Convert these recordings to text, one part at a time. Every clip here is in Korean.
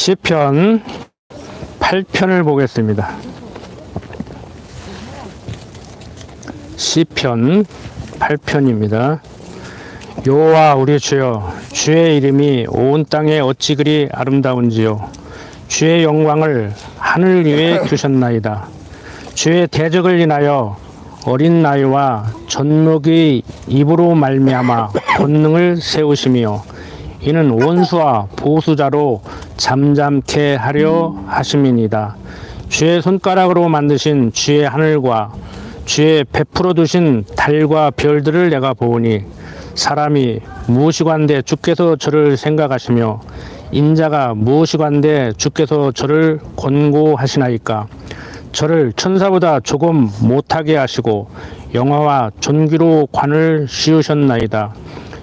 시편 8편을 보겠습니다. 시편 8편입니다. 여호와 우리 주여 주의 이름이 온 땅에 어찌 그리 아름다운지요 주의 영광을 하늘 위에 두셨나이다. 주의 대적을 인하여 어린 나이와 전목의 입으로 말미암아 권능을 세우시며 이는 원수와 보수자로 잠잠케 하려 하심이니이다. 주의 손가락으로 만드신 주의 하늘과 주의 베풀어 두신 달과 별들을 내가 보오니 사람이 무엇이관데 주께서 저를 생각하시며 인자가 무엇이관데 주께서 저를 권고하시나이까 저를 천사보다 조금 못하게 하시고 영화와 존귀로 관을 씌우셨나이다.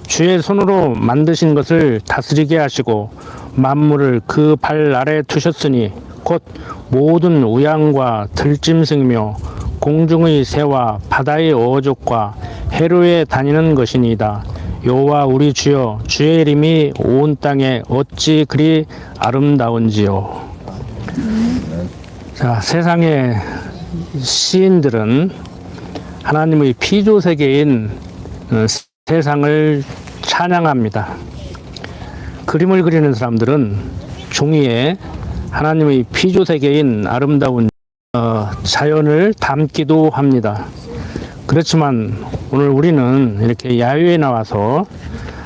주의 손으로 만드신 것을 다스리게 하시고 만물을 그 발 아래 두셨으니 곧 모든 우양과 들짐승이며 공중의 새와 바다의 어족과 해로에 다니는 것이니이다. 여호와 우리 주여 주의 이름이 온 땅에 어찌 그리 아름다운지요. 자, 세상의 시인들은 하나님의 피조 세계인 어, 세상을 찬양합니다. 그림을 그리는 사람들은 종이에 하나님의 피조 세계인 아름다운 어, 자연을 담기도 합니다. 그렇지만 오늘 우리는 이렇게 야외에 나와서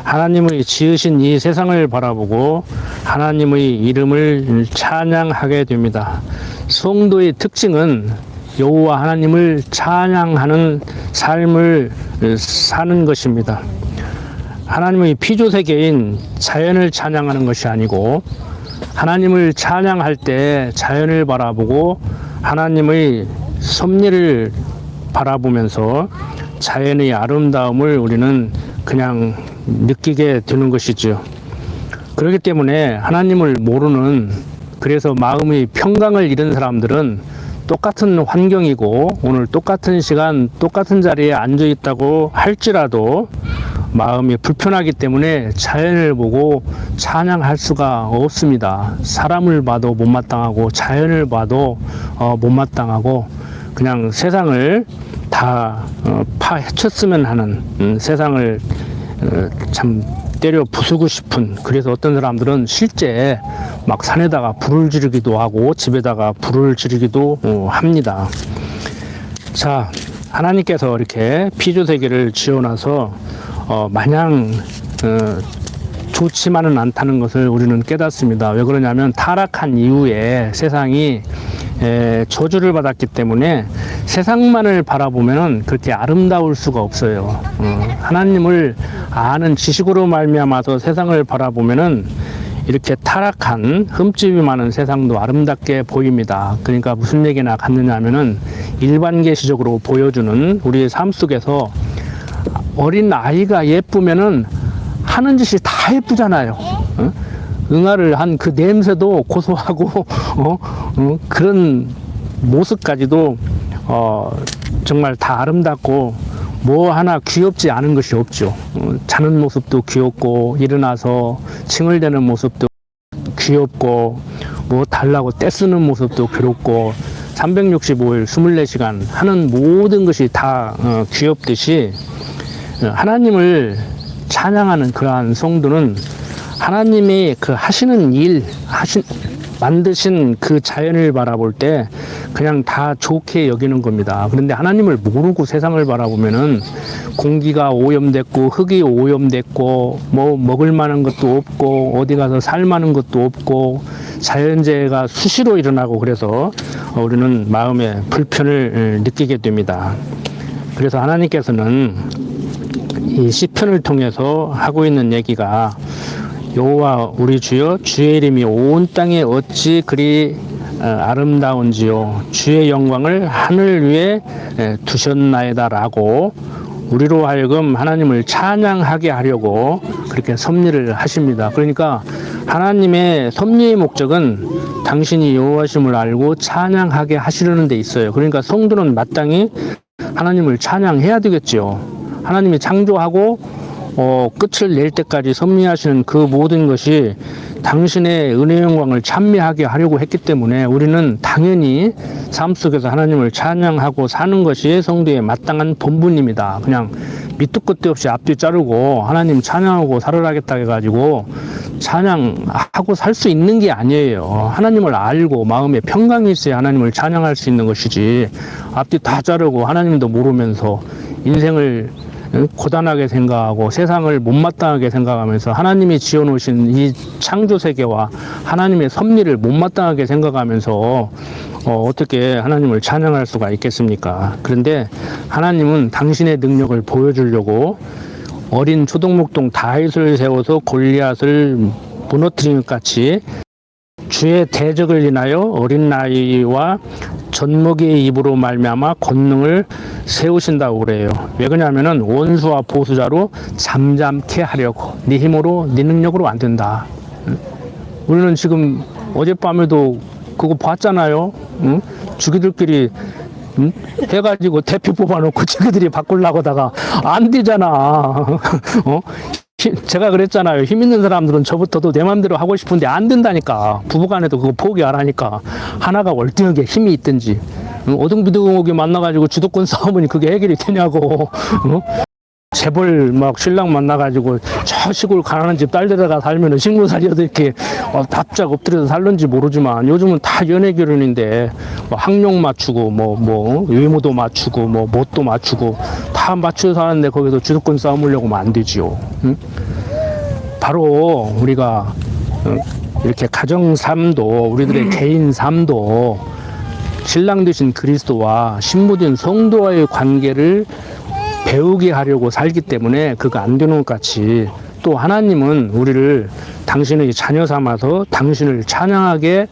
하나님의 지으신 이 세상을 바라보고 하나님의 이름을 찬양하게 됩니다. 성도의 특징은 여호와 하나님을 찬양하는 삶을 사는 것입니다. 하나님의 피조 세계인 자연을 찬양하는 것이 아니고 하나님을 찬양할 때 자연을 바라보고 하나님의 섭리를 바라보면서 자연의 아름다움을 우리는 그냥 느끼게 되는 것이죠. 그렇기 때문에 하나님을 모르는 그래서 마음의 평강을 잃은 사람들은 똑같은 환경이고 오늘 똑같은 시간 똑같은 자리에 앉아 있다고 할지라도 마음이 불편하기 때문에 자연을 보고 찬양할 수가 없습니다. 사람을 봐도 못마땅하고 자연을 봐도 어, 못마땅하고 그냥 세상을 다 어, 파헤쳤으면 하는 음, 세상을 어, 참 때려 부수고 싶은 그래서 어떤 사람들은 실제 막 산에다가 불을 지르기도 하고 집에다가 불을 지르기도 어, 합니다. 자 하나님께서 이렇게 피조 세계를 지어놔서 어, 마냥 어, 좋지만은 않다는 것을 우리는 깨닫습니다. 왜 그러냐면 타락한 이후에 세상이 에, 저주를 받았기 때문에 세상만을 바라보면은 그렇게 아름다울 수가 없어요. 어, 하나님을 아는 지식으로 말미암아서 세상을 바라보면은 이렇게 타락한 흠집이 많은 세상도 아름답게 보입니다. 그러니까 무슨 얘기나 갖느냐면은 일반계시적으로 보여주는 우리의 삶 속에서 어린 아이가 예쁘면은 하는 짓이 다 예쁘잖아요. 어? 응아를 한 그 냄새도 고소하고 어? 어? 그런 모습까지도 어, 정말 다 아름답고 뭐 하나 귀엽지 않은 것이 없죠. 어, 자는 모습도 귀엽고 일어나서 칭을대는 모습도 귀엽고 뭐 달라고 떼쓰는 모습도 괴롭고 365일 24시간 하는 모든 것이 다 어, 귀엽듯이 어, 하나님을 찬양하는 그러한 성도는 하나님이 그 하시는 일, 하신, 만드신 그 자연을 바라볼 때 그냥 다 좋게 여기는 겁니다. 그런데 하나님을 모르고 세상을 바라보면은 공기가 오염됐고 흙이 오염됐고 뭐 먹을 만한 것도 없고 어디 가서 살 만한 것도 없고 자연재해가 수시로 일어나고 그래서 우리는 마음에 불편을 느끼게 됩니다. 그래서 하나님께서는 이 시편을 통해서 하고 있는 얘기가 여호와 우리 주여 주의 이름이 온 땅에 어찌 그리 어, 아름다운지요 주의 영광을 하늘 위에 두셨나이다라고 우리로 하여금 하나님을 찬양하게 하려고 그렇게 섭리를 하십니다. 그러니까 하나님의 섭리의 목적은 당신이 여호와심을 알고 찬양하게 하시려는 데 있어요. 그러니까 성도는 마땅히 하나님을 찬양해야 되겠죠. 하나님이 창조하고 어, 끝을 낼 때까지 섭리하시는 그 모든 것이 당신의 은혜 영광을 찬미하게 하려고 했기 때문에 우리는 당연히 삶 속에서 하나님을 찬양하고 사는 것이 성도의 마땅한 본분입니다. 그냥 밑도 끝도 없이 앞뒤 자르고 하나님 찬양하고 살아라겠다 해가지고 찬양하고 살 수 있는 게 아니에요. 하나님을 알고 마음에 평강이 있어야 하나님을 찬양할 수 있는 것이지 앞뒤 다 자르고 하나님도 모르면서 인생을 고단하게 생각하고 세상을 못마땅하게 생각하면서 하나님이 지어놓으신 이 창조 세계와 하나님의 섭리를 못마땅하게 생각하면서 어, 어떻게 하나님을 찬양할 수가 있겠습니까? 그런데 하나님은 당신의 능력을 보여주려고 어린 초동목동 다윗을 세워서 골리앗을 무너뜨리는 것 같이 주의 대적을 인하여 어린 나이와 젖먹이의 입으로 말미암아 권능을 세우신다고 그래요. 왜 그러냐면은 원수와 보수자로 잠잠케 하려고 네 힘으로 네 능력으로 안 된다. 응? 우리는 지금 어젯밤에도 그거 봤잖아요. 응? 주기들끼리 응? 해가지고 대표 뽑아놓고 자기들이 바꾸려고다가 안 되잖아. 어? 힘- 제가 그랬잖아요. 힘 있는 사람들은 저부터도 내 마음대로 하고 싶은데 안 된다니까. 부부간에도 그거 포기 안 하니까. 하나가 월등하게 힘이 있든지. 응? 어둥비둥하게 만나가지고 주도권 싸움은 그게 해결이 되냐고. 어? 재벌 막 신랑 만나가지고 저 시골 가난한 집 딸 데다가 살면은 식모살이어도 이렇게 어, 답작 엎드려서 살는지 모르지만 요즘은 다 연애 결혼인데 뭐 학력 맞추고 뭐뭐 외모도 맞추고 뭐 뭣도 맞추고 다 맞추어서 하는데 거기서 주도권 싸움하려고 하면 안 되지요. 응? 바로 우리가 어, 이렇게 가정 삶도 우리들의 개인 삶도 신랑 되신 그리스도와 신부 된 성도와의 관계를 배우게 하려고 살기 때문에 그거 안 되는 것 같이 또 하나님은 우리를 당신의 자녀 삼아서 당신을 찬양하게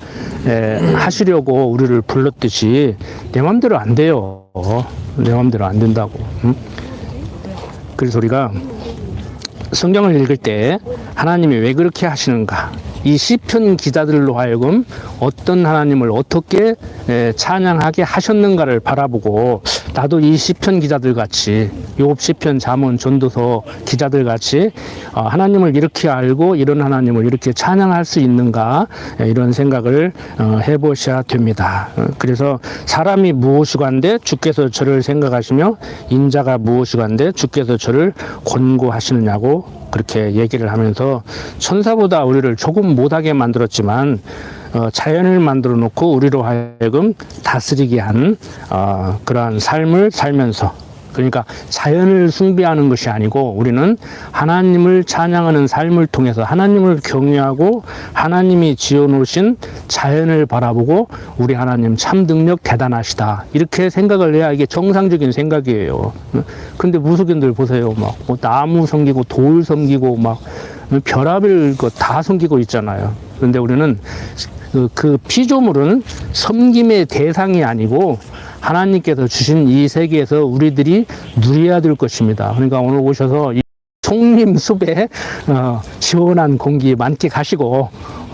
에, 하시려고 우리를 불렀듯이 내 마음대로 안 돼요. 내 마음대로 안 된다고. 응? 그래서 우리가 성경을 읽을 때 하나님이 왜 그렇게 하시는가? 이 시편 기자들로 하여금 어떤 하나님을 어떻게 에, 찬양하게 하셨는가를 바라보고 나도 이 시편 기자들 같이 욥 시편 잠언 전도서 기자들 같이 어, 하나님을 이렇게 알고 이런 하나님을 이렇게 찬양할 수 있는가 에, 이런 생각을 어, 해보셔야 됩니다. 어, 그래서 사람이 무엇이간데 주께서 저를 생각하시며 인자가 무엇이간데 주께서 저를 권고하시느냐고 그렇게 얘기를 하면서 천사보다 우리를 조금 못하게 만들었지만 어, 자연을 만들어 놓고 우리로 하여금 다스리게 한 어, 그러한 삶을 살면서 그러니까 자연을 숭배하는 것이 아니고 우리는 하나님을 찬양하는 삶을 통해서 하나님을 경외하고 하나님이 지어 놓으신 자연을 바라보고 우리 하나님 참 능력 대단하시다 이렇게 생각을 해야 이게 정상적인 생각이에요. 근데 무속인들 보세요, 막 뭐 나무 섬기고 돌 섬기고 막것다 섬기고 있잖아요. 그런데 우리는 그, 그 피조물은 섬김의 대상이 아니고 하나님께서 주신 이 세계에서 우리들이 누려야 될 것입니다. 그러니까 오늘 오셔서 이 송림 숲에 어, 시원한 공기 만끽하시고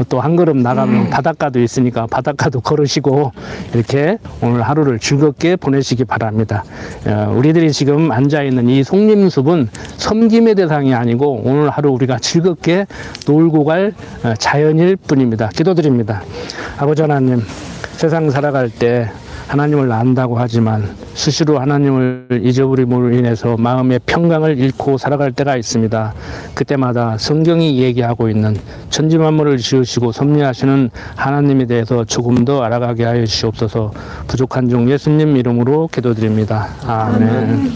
또 한 걸음 나가면 바닷가도 있으니까 바닷가도 걸으시고 이렇게 오늘 하루를 즐겁게 보내시기 바랍니다. 어, 우리들이 지금 앉아 있는 이 송림숲은 섬김의 대상이 아니고 오늘 하루 우리가 즐겁게 놀고 갈 어, 자연일 뿐입니다. 기도드립니다. 아버지 하나님 세상 살아갈 때 하나님을 안다고 하지만 수시로 하나님을 잊어버림으로 인해서 마음의 평강을 잃고 살아갈 때가 있습니다. 그때마다 성경이 얘기하고 있는 천지 만물을 지으시고 섭리하시는 하나님에 대해서 조금 더 알아가게 하여 주시옵소서. 부족한 종 예수님 이름으로 기도드립니다. 아멘.